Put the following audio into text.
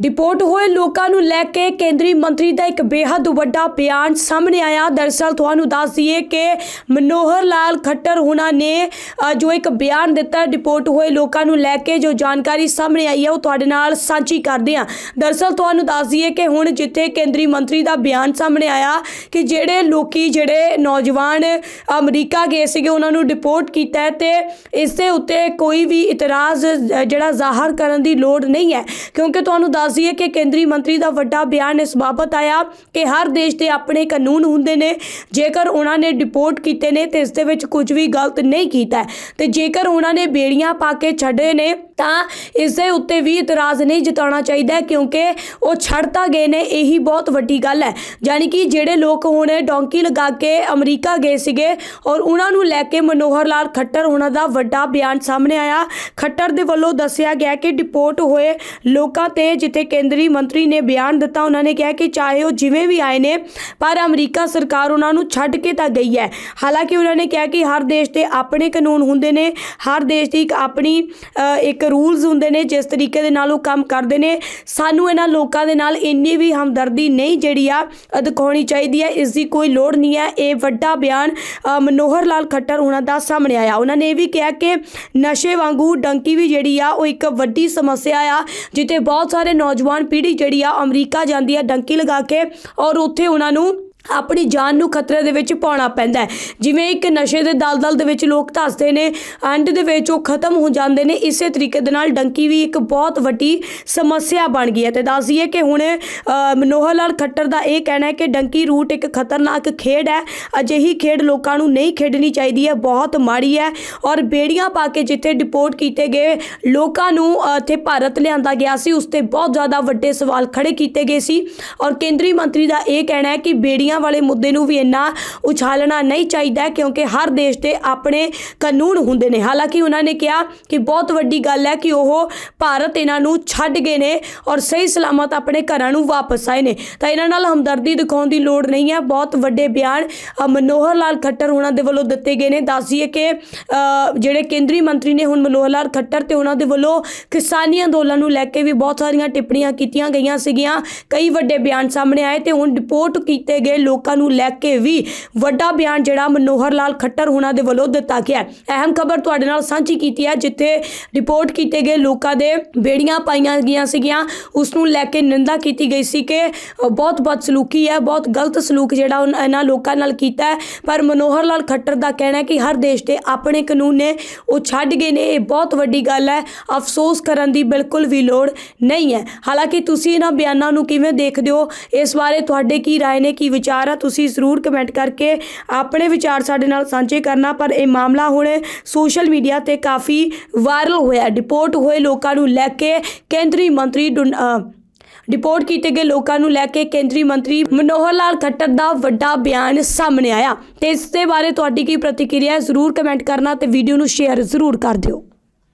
Deport ਹੋਏ ਲੋਕਾਂ ਨੂੰ ਲੈ ਕੇ ਕੇਂਦਰੀ ਮੰਤਰੀ ਦਾ ਇੱਕ ਬੇਹੱਦ ਵੱਡਾ ਬਿਆਨ ਸਾਹਮਣੇ ਆਇਆ। ਦਰਸਲ ਤੁਹਾਨੂੰ ਦੱਸ ਦਈਏ ਕਿ ਮਨੋਹਰ ਲਾਲ ਖੱਟਰ ਹੁਣਾਂ ਨੇ ਜੋ ਇੱਕ ਬਿਆਨ ਦਿੱਤਾ ਡਿਪੋਰਟ ਹੋਏ ਲੋਕਾਂ ਨੂੰ ਲੈ ਕੇ, ਜੋ ਜਾਣਕਾਰੀ ਸਾਹਮਣੇ ਆਈ ਹੈ, ਉਹ ਤੁਹਾਡੇ ਨਾਲ ਸਾਂਝੀ ਕਰਦੇ ਹਾਂ। ਦਰਸਲ ਤੁਹਾਨੂੰ ਦੱਸ ਦਈਏ ਕਿ ਹੁਣ ਜਿੱਥੇ ਕੇਂਦਰੀ ਮੰਤਰੀ ਦਾ ਬਿਆਨ ਸਾਹਮਣੇ ਆਇਆ ਕਿ ਜਿਹੜੇ ਲੋਕੀ, ਜਿਹੜੇ ਨੌਜਵਾਨ ਅਮਰੀਕਾ ਗਏ ਸੀਗੇ, ਉਹਨਾਂ ਨੂੰ ਡਿਪੋਰਟ ਕੀਤਾ ਹੈ ਤੇ ਇਸ ਦੇ ਉੱਤੇ ਕੋਈ ਵੀ ਇਤਰਾਜ਼ ਜਿਹੜਾ ਜ਼ਾਹਰ ਕਰਨ ਦੀ ਲੋੜ ਨਹੀਂ ਹੈ। ਕਿਉਂਕਿ ਤੁਹਾਨੂੰ ਦੱਸ ਦਈਏ ਕਿ ਕੇਂਦਰੀ ਮੰਤਰੀ ਦਾ ਵੱਡਾ ਬਿਆਨ ਇਸ ਬਾਬਤ ਆਇਆ ਕਿ ਹਰ ਦੇਸ਼ ਦੇ ਆਪਣੇ ਕਾਨੂੰਨ ਹੁੰਦੇ ਨੇ। ਜੇਕਰ ਉਹਨਾਂ ਨੇ ਡਿਪੋਰਟ ਕੀਤੇ ਨੇ, ਤੇ ਇਸ ਦੇ ਵਿੱਚ ਕੁਝ ਵੀ ਗਲਤ ਨਹੀਂ ਕੀਤਾ ਹੈ। ਤੇ ਜੇਕਰ ਉਹਨਾਂ ਨੇ ਬੇੜੀਆਂ ਪਾ ਕੇ ਛੱਡੇ ਨੇ ਤਾਂ ਇਸ ਦੇ ਉੱਤੇ ਵੀ ਇਤਰਾਜ਼ ਨਹੀਂ ਜਤਾਉਣਾ ਚਾਹੀਦਾ ਕਿਉਂਕਿ ਉਹ ਛੱਡ ਤਾਂ ਗਏ ਨੇ, ਇਹੀ ਬਹੁਤ ਵੱਡੀ ਗੱਲ ਹੈ। ਯਾਨੀ ਕਿ ਜਿਹੜੇ ਲੋਕ ਹੁਣ ਡੌਂਕੀ ਲਗਾ ਕੇ ਅਮਰੀਕਾ ਗਏ ਸੀਗੇ ਔਰ ਉਹਨਾਂ ਨੂੰ ਲੈ ਕੇ ਮਨੋਹਰ ਲਾਲ ਖੱਟਰ ਉਹਨਾਂ ਦਾ ਵੱਡਾ ਬਿਆਨ ਸਾਹਮਣੇ ਆਇਆ। ਖੱਟਰ ਦੇ ਵੱਲੋਂ ਦੱਸਿਆ ਗਿਆ ਕਿ ਡਿਪੋਰਟ ਹੋਏ ਲੋਕਾਂ ਤੇ ਜਿੱਥੇ ਕੇਂਦਰੀ ਮੰਤਰੀ ਨੇ ਬਿਆਨ ਦਿੱਤਾ, ਉਹਨਾਂ ਨੇ ਕਿਹਾ ਕਿ ਚਾਹੇ ਉਹ ਜਿਵੇਂ ਵੀ ਆਏ ਨੇ, ਪਰ ਅਮਰੀਕਾ ਸਰਕਾਰ ਉਹਨਾਂ ਨੂੰ ਛੱਡ ਕੇ ਤਾਂ ਗਈ ਹੈ। ਹਾਲਾਂਕਿ ਉਹਨਾਂ ਨੇ ਕਿਹਾ ਕਿ ਹਰ ਦੇਸ਼ ਦੇ ਆਪਣੇ ਕਾਨੂੰਨ ਹੁੰਦੇ ਨੇ, ਹਰ ਦੇਸ਼ ਦੀ ਇੱਕ ਆਪਣੀ ਇੱਕ ਰੂਲਸ ਹੁੰਦੇ ਨੇ, ਜਿਸ ਤਰੀਕੇ ਦੇ ਨਾਲ ਉਹ ਕੰਮ ਕਰਦੇ ਨੇ। ਸਾਨੂੰ ਇਹਨਾਂ ਲੋਕਾਂ ਦੇ ਨਾਲ ਇੰਨੀ ਵੀ ਹਮਦਰਦੀ ਨਹੀਂ ਜਿਹੜੀ ਆ ਦਿਖਾਉਣੀ ਚਾਹੀਦੀ ਹੈ। ਇਸ ਦੀ ਕੋਈ ਲੋੜ ਨਹੀਂ ਹੈ। ਇਹ ਵੱਡਾ ਬਿਆਨ ਮਨੋਹਰ ਲਾਲ ਖੱਟਰ ਉਹਨਾਂ ਦਾ ਸਾਹਮਣੇ ਆਇਆ। ਉਹਨਾਂ ਨੇ ਇਹ ਵੀ ਕਿਹਾ ਕਿ ਨਸ਼ੇ ਵਾਂਗੂ ਡੰਕੀ ਵੀ ਜਿਹੜੀ ਆ, ਉਹ ਇੱਕ ਵੱਡੀ ਸਮੱਸਿਆ ਆ, ਜਿੱਥੇ ਬਹੁਤ ਸਾਰੇ ਨੌਜਵਾਨ ਪੀੜ੍ਹੀ ਜਿਹੜੀ ਆ, ਅਮਰੀਕਾ ਜਾਂਦੀ ਆ ਡੰਕੀ ਲਗਾ ਕੇ ਔਰ ਉੱਥੇ ਉਹਨਾਂ ਨੂੰ ਆਪਣੀ ਜਾਨ ਨੂੰ ਖਤਰੇ ਦੇ ਵਿੱਚ ਪਾਉਣਾ ਪੈਂਦਾ ਹੈ। ਜਿਵੇਂ ਇੱਕ ਨਸ਼ੇ ਦੇ ਦਲਦਲ ਦੇ ਵਿੱਚ ਲੋਕ ਧੱਸਦੇ ਨੇ, ਐਂਡ ਦੇ ਵਿੱਚ ਉਹ ਖਤਮ ਹੋ ਜਾਂਦੇ ਨੇ, ਇਸੇ ਤਰੀਕੇ ਦੇ ਨਾਲ ਡੰਕੀ ਵੀ ਇੱਕ ਬਹੁਤ ਵੱਡੀ ਸਮੱਸਿਆ ਬਣ ਗਈ ਹੈ। ਤੇ ਦੱਸ ਦਈਏ ਕਿ ਹੁਣ ਮਨੋਹਰ ਲਾਲ ਖੱਟਰ ਦਾ ਇਹ ਕਹਿਣਾ ਹੈ ਕਿ ਡੰਕੀ ਰੂਟ ਇੱਕ ਖਤਰਨਾਕ ਖੇਡ ਹੈ। ਅਜਿਹੀ ਖੇਡ ਲੋਕਾਂ ਨੂੰ ਨਹੀਂ ਖੇਡਣੀ ਚਾਹੀਦੀ ਹੈ, ਬਹੁਤ ਮਾੜੀ ਹੈ। ਔਰ ਬੇੜੀਆਂ ਪਾ ਕੇ ਜਿੱਥੇ ਡਿਪੋਰਟ ਕੀਤੇ ਗਏ ਲੋਕਾਂ ਨੂੰ ਇੱਥੇ ਭਾਰਤ ਲਿਆਂਦਾ ਗਿਆ ਸੀ, ਉਸ ਤੇ ਬਹੁਤ ਜ਼ਿਆਦਾ ਵੱਡੇ ਸਵਾਲ ਖੜੇ ਕੀਤੇ ਗਏ ਸੀ। ਔਰ ਕੇਂਦਰੀ ਮੰਤਰੀ ਦਾ ਇਹ ਕਹਿਣਾ ਹੈ ਕਿ ਬੇੜੀਆਂ ਵਾਲੇ ਮੁੱਦੇ ਨੂੰ ਵੀ ਇੰਨਾ ਉਛਾਲਣਾ ਨਹੀਂ ਚਾਹੀਦਾ ਕਿਉਂਕਿ ਹਰ ਦੇਸ਼ ਦੇ ਆਪਣੇ ਕਾਨੂੰਨ ਹੁੰਦੇ ਨੇ। ਹਾਲਾਂਕਿ ਉਹਨਾਂ ਨੇ ਕਿਹਾ ਕਿ ਬਹੁਤ ਵੱਡੀ ਗੱਲ ਹੈ ਕਿ ਉਹ ਭਾਰਤ ਇਹਨਾਂ ਨੂੰ ਛੱਡ ਗਏ ਨੇ ਔਰ ਸਹੀ ਸਲਾਮਤ ਆਪਣੇ ਘਰਾਂ ਨੂੰ ਵਾਪਸ ਆਏ ਨੇ। ਤਾਂ ਇਹਨਾਂ ਨਾਲ ਹਮਦਰਦੀ ਦਿਖਾਉਣ ਦੀ ਲੋੜ ਨਹੀਂ ਹੈ। ਬਹੁਤ ਵੱਡੇ ਬਿਆਨ ਮਨੋਹਰ ਲਾਲ ਖੱਟਰ ਉਹਨਾਂ ਦੇ ਵੱਲੋਂ ਦਿੱਤੇ ਗਏ ਨੇ। ਦੱਸ ਦਈਏ ਕਿ ਜਿਹੜੇ ਕੇਂਦਰੀ ਮੰਤਰੀ ਨੇ ਹੁਣ ਮਨੋਹਰ ਲਾਲ ਖੱਟਰ ਤੇ ਉਹਨਾਂ ਦੇ ਵੱਲੋਂ ਕਿਸਾਨੀ ਅੰਦੋਲਨ ਨੂੰ ਲੈ ਕੇ ਵੀ ਬਹੁਤ ਸਾਰੀਆਂ ਟਿੱਪਣੀਆਂ ਕੀਤੀਆਂ ਗਈਆਂ ਸੀਗੀਆਂ। ਕਈ ਵੱਡੇ ਬਿਆਨ ਸਾਹਮਣੇ ਆਏ ਤੇ ਹੁਣ ਡਿਪੋਰਟ ਕੀਤੇ ਗਏ ਲੋਕਾਂ ਨੂੰ ਲੈ ਕੇ ਵੀ ਵੱਡਾ ਬਿਆਨ ਜਿਹੜਾ ਮਨੋਹਰ ਲਾਲ ਖੱਟਰ ਉਹਨਾਂ ਦੇ ਵੱਲੋਂ ਦਿੱਤਾ ਗਿਆ ਹੈ। ਅਹਿਮ ਖਬਰ ਤੁਹਾਡੇ ਨਾਲ ਸਾਂਝੀ ਕੀਤੀ ਹੈ ਜਿੱਥੇ ਰਿਪੋਰਟ ਕੀਤੇ ਗਏ ਲੋਕਾਂ ਦੇ ਬੇੜੀਆਂ ਪਾਈਆਂ ਗਈਆਂ ਸੀਗੀਆਂ ਉਸ ਨੂੰ ਲੈ ਕੇ ਨਿੰਦਾ ਕੀਤੀ ਗਈ ਸੀ ਕਿ ਅ, ਬਹੁਤ ਬਦਸਲੂਕੀ ਹੈ ਬਹੁਤ ਗਲਤ ਸਲੂਕ ਜਿਹੜਾ ਉਨ- ਇਹਨਾਂ ਲੋਕਾਂ ਨਾਲ ਕੀਤਾ ਹੈ ਪਰ ਮਨੋਹਰ ਲਾਲ ਖੱਟਰ ਦਾ ਕਹਿਣਾ ਹੈ ਕਿ ਹਰ ਦੇਸ਼ ਦੇ ਆਪਣੇ ਕਾਨੂੰਨ ਨੇ ਉਹ ਛੱਡ ਗਏ ਨੇ ਇਹ ਬਹੁਤ ਵੱਡੀ ਗੱਲ ਹੈ ਅਫਸੋਸ ਕਰਨ ਦੀ ਬਿਲਕੁਲ ਵੀ ਲੋੜ ਨਹੀਂ ਹੈ ਹਾਲਾਂਕਿ ਤੁਸੀਂ ਇਹਨਾਂ ਬਿਆਨਾਂ ਨੂੰ ਕਿਵੇਂ ਦੇਖਦੇ ਹੋ ਇਸ ਬਾਰੇ ਤੁਹਾਡੇ ਕੀ رائے ਨੇ ਕੀ ਵਿਚਾਰ ਵਿਚਾਰ ਆ, ਤੁਸੀਂ ਜ਼ਰੂਰ ਕਮੈਂਟ ਕਰਕੇ ਆਪਣੇ ਵਿਚਾਰ ਸਾਡੇ ਨਾਲ ਸਾਂਝੇ ਕਰਨਾ, ਪਰ ਇਹ ਮਾਮਲਾ ਹੁਣ ਸੋਸ਼ਲ ਮੀਡੀਆ ਤੇ ਕਾਫੀ ਵਾਇਰਲ ਹੋਇਆ ਡਿਪੋਰਟ ਹੋਏ ਲੋਕਾਂ ਨੂੰ ਲੈ ਕੇ ਕੇਂਦਰੀ ਮੰਤਰੀ ਡੁਨ- ਡਿਪੋਰਟ ਕੀਤੇ ਗਏ ਲੋਕਾਂ ਨੂੰ ਲੈ ਕੇ ਕੇਂਦਰੀ ਮੰਤਰੀ ਮਨੋਹਰ ਲਾਲ ਖੱਟਰ ਦਾ ਵੱਡਾ ਬਿਆਨ ਸਾਹਮਣੇ ਆਇਆ। ਤੇ ਇਸ ਦੇ ਬਾਰੇ ਤੁਹਾਡੀ ਕੀ ਪ੍ਰਤੀਕਿਰਿਆ ਹੈ, ਜ਼ਰੂਰ ਕਮੈਂਟ ਕਰਨਾ ਤੇ ਵੀਡੀਓ ਨੂੰ ਸ਼ੇਅਰ ਜ਼ਰੂਰ ਕਰ ਦਿਓ।